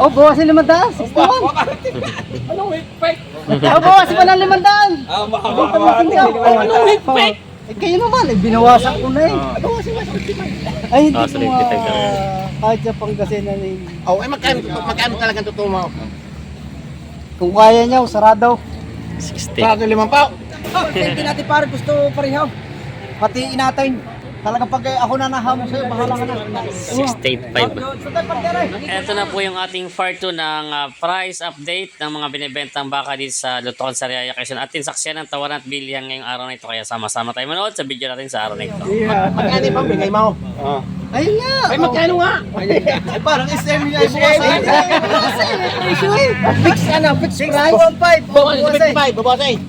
Oh, bawasin limandaan. 61. Anong higpit? Oh, bawasin pa ng limandaan. Ah, Dito mo sindihan. Anong higpit? Eh, kayo naman, eh, binawasan ko na eh. Ay, hindi Ah, ko ka. kahit sa Pangasinan eh. Oh, eh magkano, magkano talagang totoo mo? Kung kaya niya, sarado. 60. Sarado limang pao. Oh, hindi natin pare, gusto pareho. Pati inatay. Talagang pag eh, ako na nahamon sa'yo, bahala ka na. 68.5. Sandal, pagkara. Ito na po yung ating part 2 ng ah, price update ng mga binibentang baka dito sa Lutuan Sariaya Quezon. Atin saksiyan ng tawaran at bilihan ngayong araw na ito. Kaya sama-sama tayo manood sa video natin sa araw na ito. Magkano yung pambigay mo? Ayun nga. Ay, magkano nga? Ay, parang SM niya ay buwasan. Eh. Fix ano, fix price. 1.5. Bawas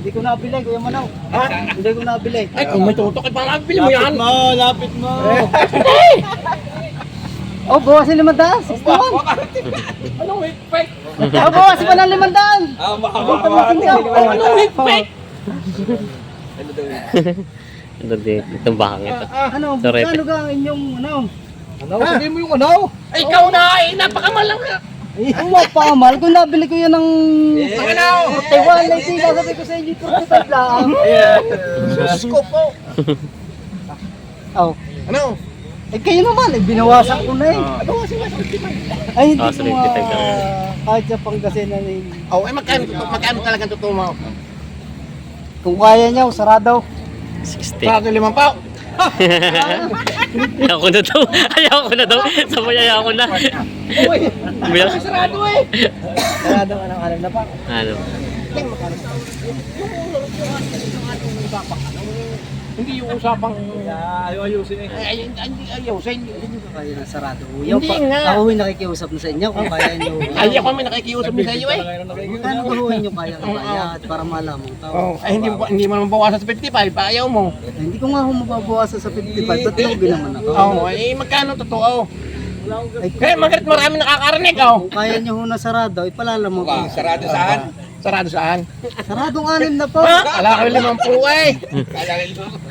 sa Buwas eh. 55, bawas eh. Hindi ko nabili, Kuya Manaw. Ha? Hindi ko nabili. Ay, kung may tutok, eh, parang bili mo yan. mo, lapit mo. Oh, bawasin limandaan. 61. Anong higpit? Oh, bawasin pa ng limandaan. Ah, Dito mo sindihan. Anong higpit? Ito din, itong bakang ito. Ano, Sorry. ano ka ang inyong ano? Ano, sabihin mo yung ano? Ay, ikaw na eh, napakamalang ka. Eh, ang papamal, kung nabili ko yan ng... Ano? Taiwan, na hindi sabi ko sa inyo, 45 lang. Sus ko po. Oh, Ano? eh kayo naman, eh, binawasan ko na eh. Ay, hindi Ah, ko sorry, nga, kitag ka. kahit sa Pangasinan eh. Oh, eh magkano, magkano talagang totoo mo? Kung kaya niya, sarado. 60. Sarado limang pao. Ayaw ko na daw. Ayaw ko na daw. Sabay ayaw ko na. Bilang, Sarado eh. Sarado ka ng alam na pa. ano? Hindi yung usapang... Ayaw ayusin eh. Ay, hindi ayusin. Hindi ko kaya ng sarado. Hindi nga. Ako yung nakikiusap na sa inyo kung kaya niyo. Ay, ako may nakikiusap sa iyo eh. Magkano ba huwin niyo kaya bayad para malaman ko tao? Oh, ay, hindi, mo- hindi mo naman bawasan sa 55, pa ayaw mo. Eh, Hindi ko nga humababawasan sa 55, ba't lugi naman ako? Oo, oh, eh magkano totoo? Ay, Kaya magalit marami nakakarinig oh. kung kaya niyo ho na sarado, ipalalaman ko. Sarado saan? Sarado saan? Saradong anim na po. Ala ko limang po eh.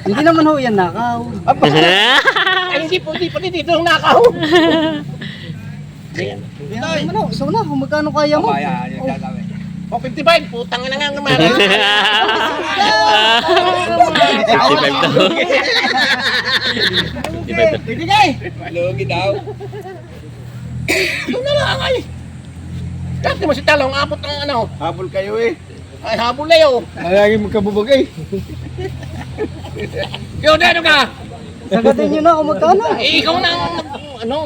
Hindi naman ho yan nakaw. Ay, hindi po, hindi po dito ang nakaw. Ayan. Ay, ano, so na, kung magkano kaya mo? O 55, putang na nga naman. 55 daw. 55 daw. Lugi daw. Ito na lang ay. Dati mo si Talong, abot ng ano. Habol kayo eh. Ay, habol na yun. Lagi magkabubag eh. Yo, ano ka? Sagatin niyo na kung magkano. Eh, ikaw na ang ano.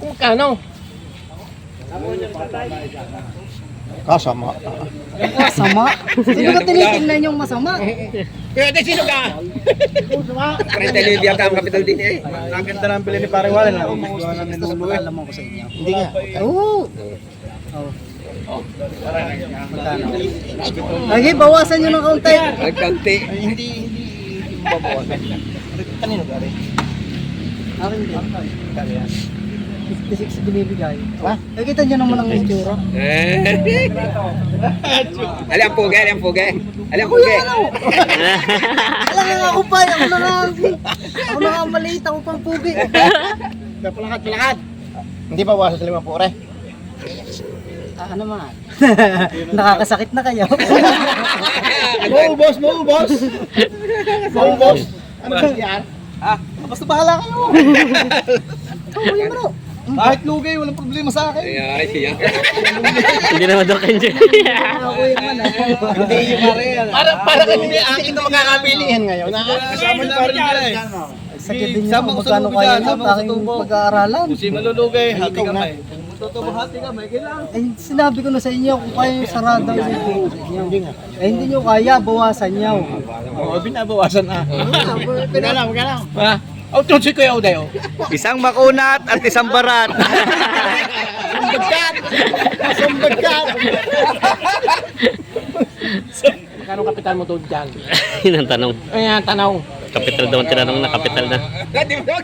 Kung magkano? Kasama. Masama. Sino ka tinitingnan yung masama? Kaya di sino ka? Ang ganda ng pili ni Pare Wala na. Gusto na ni Lulu eh. Palalaman ko sa inyo. Hindi nga. Oo. Oh. Magkano? Lagi, bawasan niyo ng kaunti. Nagkanti. Ay, hindi, hindi. Babawasan. Kanino ka rin? Akin din. Kaya yan. 56 binibigay. Ha? Eh, kita niyo naman ang itsura. Ali ang puge, ali ang puge. Ali ang puge. Alam nga ako pa, ako na nga, ako na nga maliit, ako pang pugi. Palakad, palakad. Hindi pa wasan sa limang pure. Ah, ano man? Nakakasakit na kayo. Maubos, maubos. Maubos. Ano ba yan? Basta bahala kayo. Yan mo Kahit lugay, walang problema sa akin. Hindi naman daw kanyo. Ako yung ano. Hindi yung yan. Para, para kami ni akin na magkakabilihan ngayon. Kasama ni Pare Wala eh. Sakit din sa magkano ko sa aking pag-aaralan. Kung si malulugay, hati ikaw ka na. may. Totoo ka may kailangan. Eh, sinabi ko na sa inyo kung kaya yung sarado sa inyo. Eh, hindi nyo kaya, bawasan nyo. Oo, binabawasan na. Wala lang. Ha? Oh, tun si Kuya Uday, oh. Isang makunat at isang barat. Sumbagkat! Sumbagkat! Magkano kapital mo doon dyan? Yun ang tanong. Ayan, tanong. Kapital daw ang tinanong na kapital na.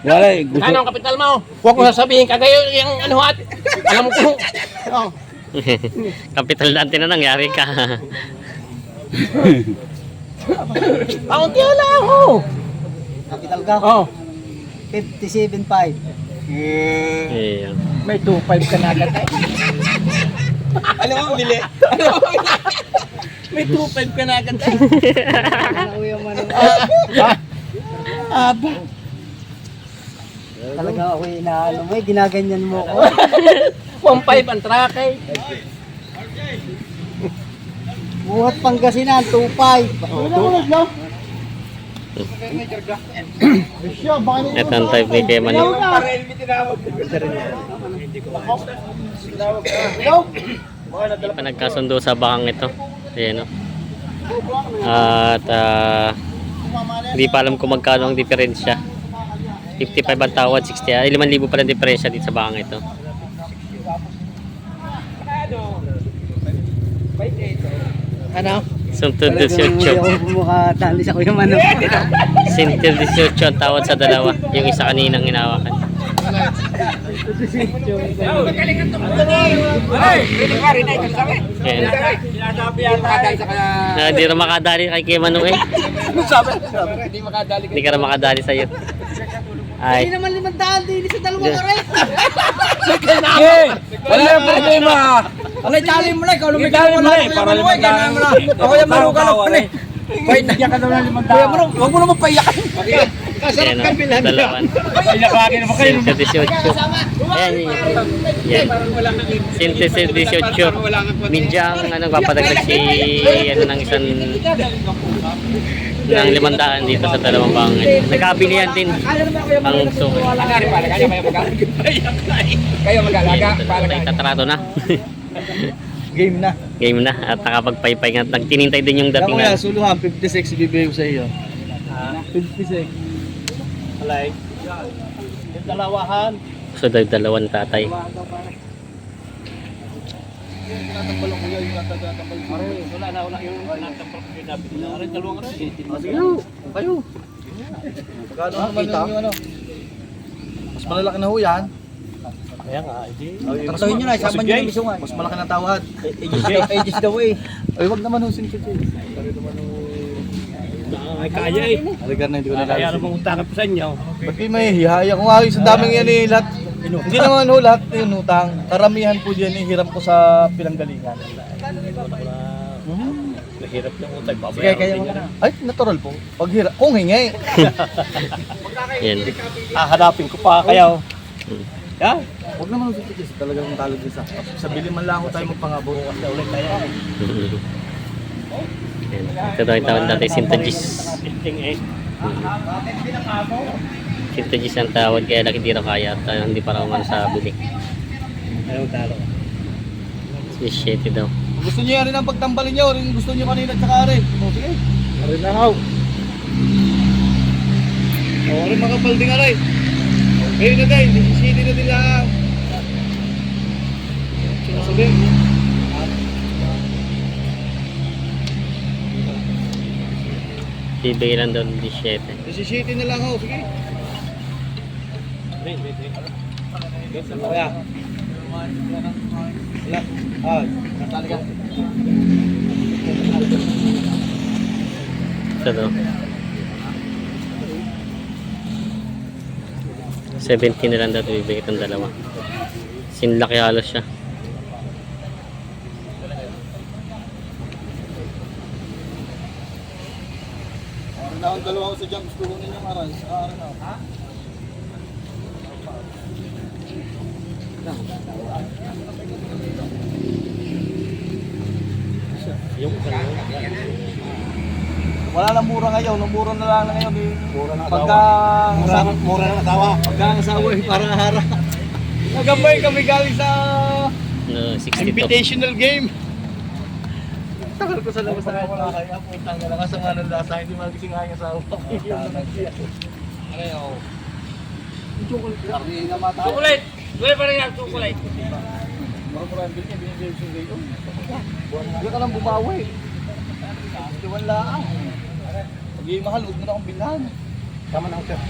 Wala eh. Gusto. Ano ang kapital mo? Huwag mo sasabihin kagayo yung ano at alam ko. Oh. kapital na ang tinanong, yari ka. Kaunti lang ako. Capital ka? Oh. 57.5. Ayan. May 2.5 ka na agad eh. Ano mo, bili? May 2.5 ka na agad eh. Aba. Talaga ako inaano mo, eh, ginaganyan mo ako. 1.5 ang track eh. Buhat Pangasinan, 2.5. Ito ang type ni Kuya Manu. Hindi pa nagkasundo sa bakang ito. Ayan o. At ah, hindi pa alam kung magkano ang diferensya. 55 ang tawad, 60. Ay, 5,000 pa lang diferensya dito sa bakang ito. Ano? Talagang 18. ako bumakatali sa kuya Mano. Sintil 18 ang tawad sa dalawa. Yung isa kaninang hinawakan. Hindi na makadali kay Kuya Manu eh. Hindi makadali Hindi ka na makadali sa'yo. Ay. naman limandaan din sa dalawang oras. Wala yung problema. Alay, tali mo na. Ikaw lumikot Itali mo mo na eh, para mo na. Ako yung ka lang pala eh. Wait na. Iyak ka daw ng limang Kuya. Manu, huwag mo naman paiyakan. Ayan o, dalawan. Iyak ka akin naman kayo. Sintil 18. Ayan. Yan. Sintil 18. Midyang, ano, papadagdag si, ano, ng isang, ng limandaan dito sa dalawang bangin. Nagkabilihan din ang suki. Kayo mag-alaga. Dalawa, Tatrato na. Game na. Game na at nakapagpaypay nga. Nagtinintay din yung dating na. suluhan, 56 ibibigay ko sa iyo. 56. Alay. Yung dalawahan. So, dag- dalawang tatay. Wala na, wala yung natapos ko yung na rin. Dalawang rin. Sige, kayo. Naman yung ano? Mas malalaki na ho yan. Kaya nga, hindi. Tratuhin nyo na, isama nyo na misungan. Mas malaki na tawad. Ages daw, eh. Ay, wag naman ho sinipit eh. Ay, kaya eh. Aligar na hindi ko Kaya nalala. namang utang po sa inyo. Ba't may hihaya? Kung ayos sa daming yan eh, lahat. Hindi naman ho lahat yung utang. Karamihan po dyan eh, hiram ko sa pinanggalingan. Nahirap yung utang. Sige, kaya mo na. Ay, natural po. Pag hira, kung hingi. Yan. Hahanapin ko pa kayo. Yeah. Huwag naman sinipit talagang talog isa. Sa bili man lang ho tayo magpangabo. Kasi ulit tayo. Yan. Ito daw yung tawag dati, Sintagis. Testing eh. Sintagis ang tawag, kaya laki di kaya at uh, hindi pa raw man sa bili. Anong talo? 17 daw. Gusto niyo yan rin ang pagtambalin niyo, rin gusto niyo kanina at saka rin. O sige. Arin na ho. O rin makapal din aray. Okay na guys, disisili na nila. Sinasabi. Bibigay lang daw ng 17. Disisili na lang ho, sige. Kaya. Wala. Ah, natali ka. Daw. 17 na lang daw ito bibigay itong dalawa. Sinlaki halos siya. Ang dalawa ko sa jump gusto ko ninyo aray. Ah, arin Wala nang mura ngayon, nung mura na lang na ngayon eh. Mura na Pagka mura, mura na asawa. Pagka ang asawa eh, parang hara. Nagambay kami galing sa No, 62. invitational game. Tagal ko sa labas na kaya wala kaya putang na lang sa nga ng lasa hindi magising nga yung asawa. Ano yun? Chocolate. Karni na mata. Chocolate! Wala pa rin yung chocolate. Marami din niya binibigay sa gayo. Hindi ka lang bumawi. Hindi wala. Pag yung mahal, huwag mo na akong bilhan. Tama na ako sir.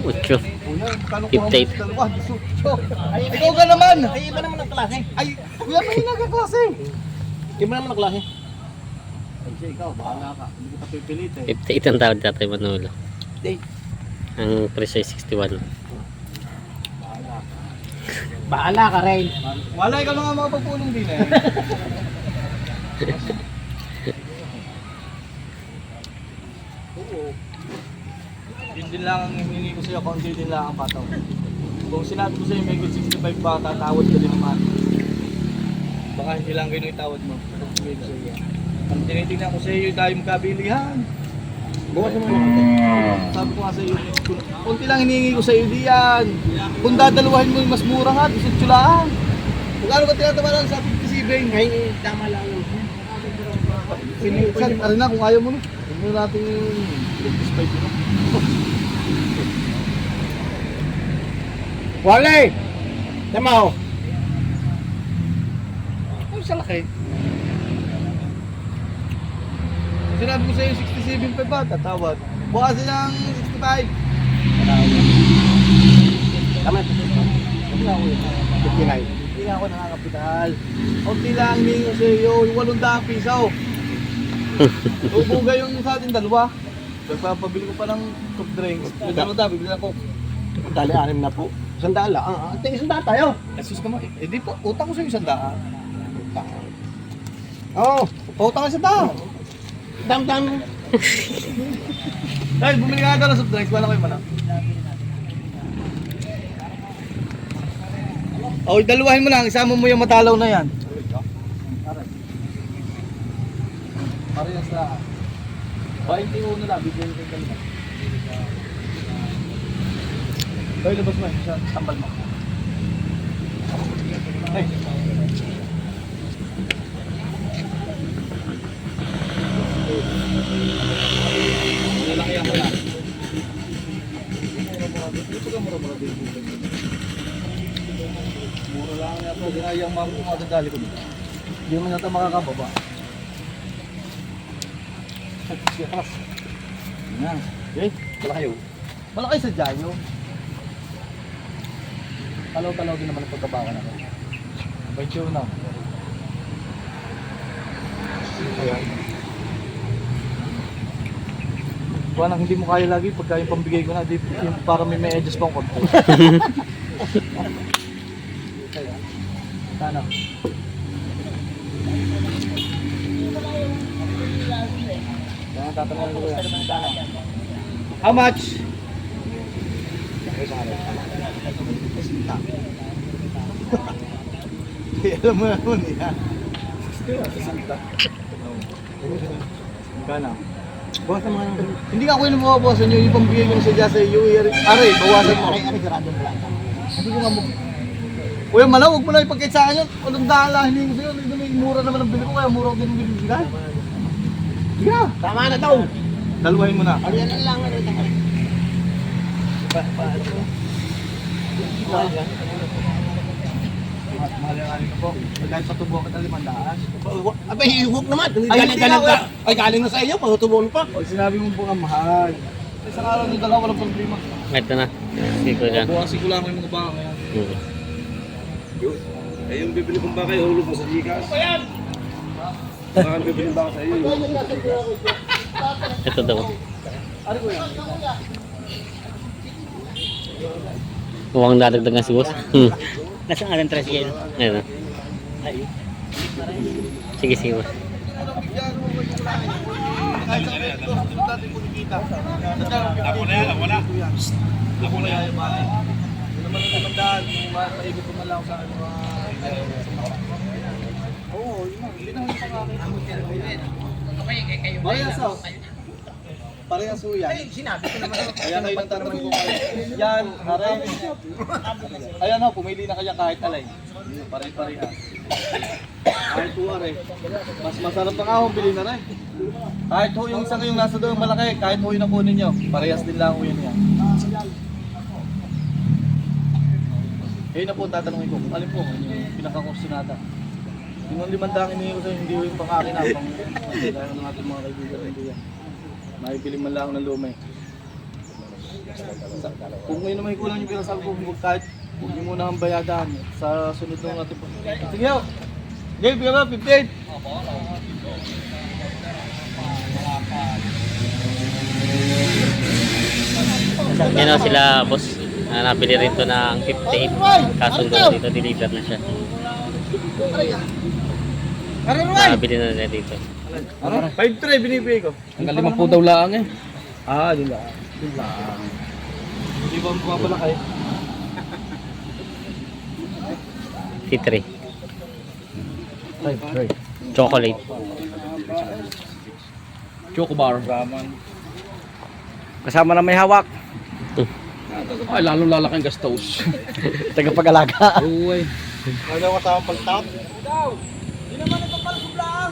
Ucho. Kuya, magkano ko 58. ang dalawa? Disucho. Ay, ikaw ka naman. Ay, iba naman ang klase. Ay, kuya, may nagkaklase. Iba naman ang klase. Ay, siya, ikaw, bahala ka. Hindi kita pipilit eh. 58 ang tawad dati Manolo. Day. Ang presyo ay 61. Bahala ka rin. Wala ikaw na nga makapagpulong din eh. Yun din lang ang hiningi ko sa'yo, kaunti din lang ang pataw. Kung sinabi ko sa'yo may good 65 ba, tatawad ka din naman. Baka hindi lang ganun itawad mo. Ang tinitingnan ko sa'yo yung tayo magkabilihan. Bukas naman ako. Sabi ko nga sa'yo, kunti lang hinihingi ko sa'yo diyan. Kung dadalawahin mo yung mas mura nga, isang tsulaan. Kung ano ba tinatama lang sa 57? Ngayon, tama lang. Sinisan, ano na, kung ayaw mo na. Huwag mo natin yung 55 mo. Wale! Tama ho. Ano sa laki? Sinabi ko sa'yo 67 pa ba? Tatawad. Bukas ng 65. Tama. 59. Hindi ako nakakapital. Kunti lang hinihingi ko sa'yo, yung 800 piso. Ubuga yung sa atin dalawa. Nagpapabili ko pa ng soft drinks. Yung dalawa bibili ako. Dali, anim na po. Isang dala. Ah, ate, isang dala tayo. Jesus ka mo. Eh di po, utang ko sa'yo isang daan. Oo. Oh, Pautang ka sa daan. dam-dam. Dahil bumili ka na ng soft drinks, wala kayo mana. O, oh, dalawahin mo lang, isama mo yung matalaw na yan. Parehas na. 21 lang, bigyan ko kayo. Hoy, labas mo, sa tambal mo. Hey. Lalaki ako na. Mura lang nga po, ginayang dadali ko dito. Hindi naman yata makakababa. Yes. Yan. Okay, wala kayo. Wala kayo sa dyan yun. Talaw-talaw din naman ang pagkabaka na kayo. By sure na. Ayan. Kung anong hindi mo kaya lagi, pagka yung pambigay ko na, di, yung para may may edges pang konti. Sana. Kaya tatanungin ko yan. How much? Alam mo naman eh, ha? Kana? Bukas naman ang Hindi ka ako yung mababawasan nyo, yung pambigay ko na sadya sa iyo, Ari, bawasan mo. Aray, aray, sarado na lang. Ko nga mo. Kuya Manaw, huwag mo na ipagkait sa akin yun. Walang daan lang, hindi ko sa'yo. May mura naman ang bili ko, kaya mura ko din ang bili ko. Sige na. Tama na daw. Dalawahin mo na. Ano yan lang, ano yan. Mahal yung aling ko po. Kahit patubuhan ka ng limandaan. Abay, huwag naman. Ay, Galing, galing na, ka. Ay, galing na sa iyo, patutubon pa. O, sinabi mo po nga mahal. Isang araw ng dalawa, walang problema. Ito na. Sige ko dyan. Buwasi ko lang yung mga baka ngayon. Hmm. Eh, yung bibili kong baka, ihulog mo sa Gcash. Ayan! Baka ang bibili baka sa iyo. Ito daw. Ano ko yan? Huwag nadagdagan si boss. Hmm. Nasa nga ng 3 yun. Ayan na. Sige, sige boss. Sa. Ako na yan, ako na. Ako na yan. Yun naman ang limandaan, maikot ko man lang sa ano. Oo, yun lang. Hindi na yung pangakin. Parehas oh. Parehas ho yan. Sinabi ko naman. Ayan, kayo ng tanong ko. Yan, hare. Ayan ho, pumili na kaya kahit alay. Pare-parehas. Kahit po are. Mas masarap na nga ho, bili na rin. Kahit ho yung isang yung nasa doon malaki, kahit ho yung nakunin nyo, parehas din lang ho yun yan. Kayo na po tatanungin ko, kung alin po yung pinaka-kursunada. Yung limandang inihin ko sa hindi ho yung pang-akin na, pang dahil ng ating mga kaibigan hindi yan. Makipili man lang ako ng lume. Sa- Kung ngayon naman kulang yung pinasabi ko, huwag kahit huwag niyo muna ang bayadan sa sunod ng ating Sige ho! Game, bigyan mo, 58! Yan o sila boss. Ah, nabili rin to ng 58. Kasundo dito, deliver na siya. Nabili na nila dito. 5-3 binibigay ko. Hanggang limang po daw lang eh. Ah, di lang. Di lang. Di ba mababala kayo? 53. 5-3. Chocolate. Choco bar. Kasama na may hawak. Ay, lalo lalaki ang gastos. Tagapag-alaga. Uy. Ano kasama pagtap? Hindi naman ito pala sublaan.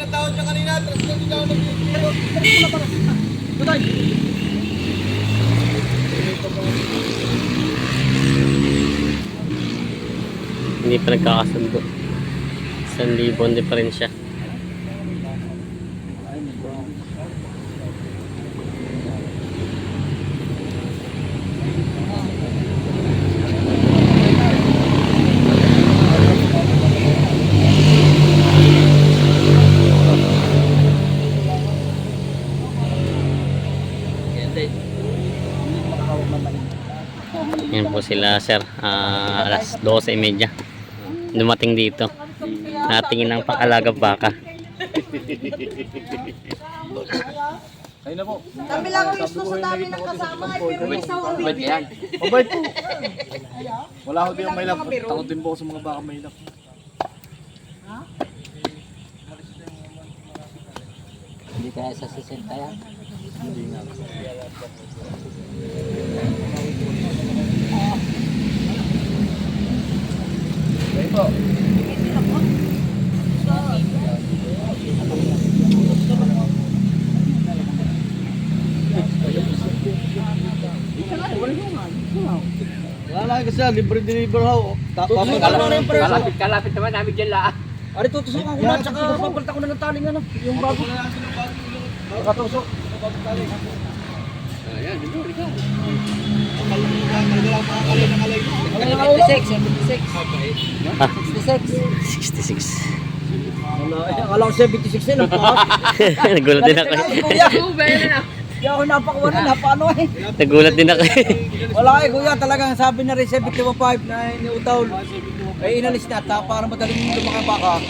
Yung tinatawag niya kanina, tapos hindi daw nag-i-i-i. Tutay! Hindi pa nagkakasundo. 1,000 ang diferensya. Po sila sir. Ah, alas 12.30. Dumating dito. Natingin ng pang-alaga baka. Ayun na po. Kami lang ang gusto sa dami ng kasama ay pero may isa ang Mabait yan. Mabait po. Wala ko din may lap. Takot din po sa mga baka may lap. Hindi kaya sa 60 yan. Wala kasi, libre deliver ho. Tapos na yung preso? Kalapit, kalapit naman namin dyan lahat. Ari, tutusukan ko na, tsaka papalitan ko na ng taling ano, yung bago. Nakatusok. Ayan, 56, 76. 66. 66. Wala, eh, akala ko 76 din, ang pakas. Nagulat din ako. Hindi ako napakuha na, napaano eh. Nagulat din ako. Wala eh, kuya, talagang sabi na rin 71.5 na iniutaw. Ay inalis na, ta, para madaling lumaki baka.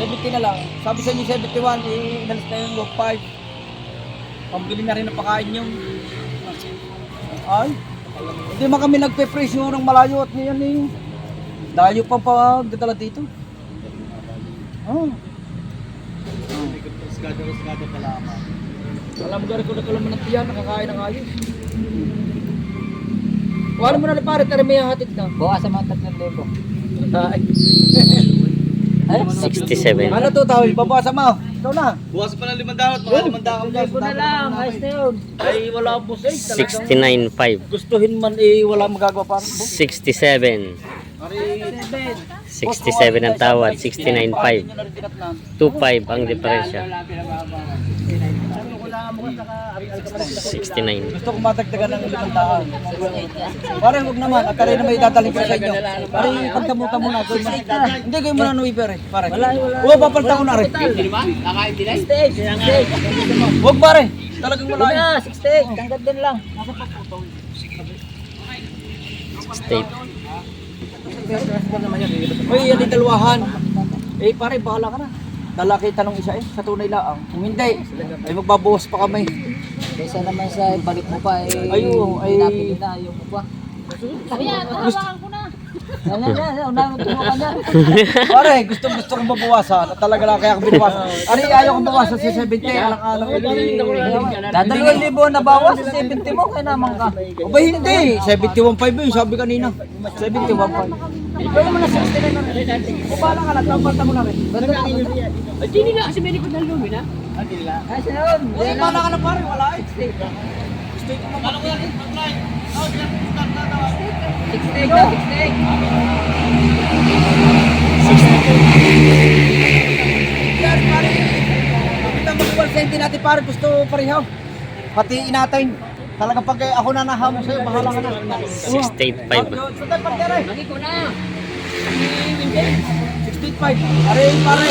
70 na lang. Sabi sa inyo 71, eh, inalis na yung 5. Pambili na rin ng pakain yung... Ay, hindi man kami nagpe-presyo ng malayo at ngayon eh. Dayo pa pagdadala dito. Oh. Alam mo gari ko na kalaman ng tiyan, nakakain ng ayos. Ano mo na pare, tara may hatid na. Bukas sa mga 3,000. Ay, Ay, 67. ano to tawil, babasa mo. Ikaw na. Bukas pa ng limandaan at mga limandaan Bigay ko na lang, ayos na yun. Ay, wala po. Talagang 69.5. gustuhin man eh, wala magagawa pa. 67. 67 ang tawad, 69.5. 2.5 ang diferensya. 69. Gusto ko matagdagan ng limang daan. Pare, huwag naman. At na may dadaling ko sa inyo. Pare, pagtamuta mo na. gawin mo. Hindi, gawin mo na nuiber eh. Pare. Huwag papalta ko na rin. Huwag pare. Talagang wala eh. 68. Tanggal din lang. State. Uy, yan yung dalwahan. Eh, pare, bahala ka na. Dala kita nung isa eh, sa tunay laang. Kung hindi, ay magbabawas pa kami. Kaysa naman sa balik mo pa eh. Ayun, ay- Pinapili na yung mo pa. Ayan, hawakan ko na. Yan, yan, yan. Unahin mo tulungan yan. Pare, gusto gusto kong mabawasan. At talaga lang kaya ako binawasan. Ari, ayaw kong bawasan sa 70. Alang-alang. Dadalawang libo na bawas sa 70 mo. Kaya naman ka. O ba hindi? 71.5 yun, sabi kanina. 71.5. Pwede mo na 69 na rin. O bahala ka na, tampalta mo na rin. Ay, sino yun? O, bahala ka na pare, wala eh. 68 na, 68. Pare, pare. Kita mo kung senti natin pare, gusto pareho. Pati inatin. Talaga pag ako na nahamo sa'yo, bahala ka na. 68.5. Sa tayo pare. Lagi ko na. 68.5. Pare, pare.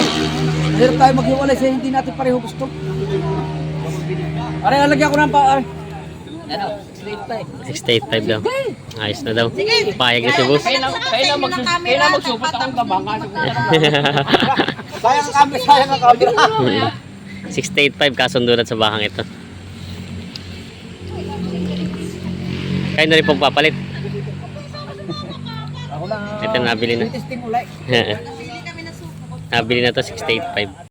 Hirap tayo maghiwalay sa hindi natin pareho gusto. Aray, alagyan ko ng pa... Ano? Straight pa eh. 685 daw. Ayos na daw. Payag na si boss. Kailan kailan magsus kailan magsupot ang kabang kasi Sayang ang camera, sayang ang camera. 685 kasundo na sa bakang ito. Kayo na rin pong papalit. Ito nabili na. Nabili na to 685.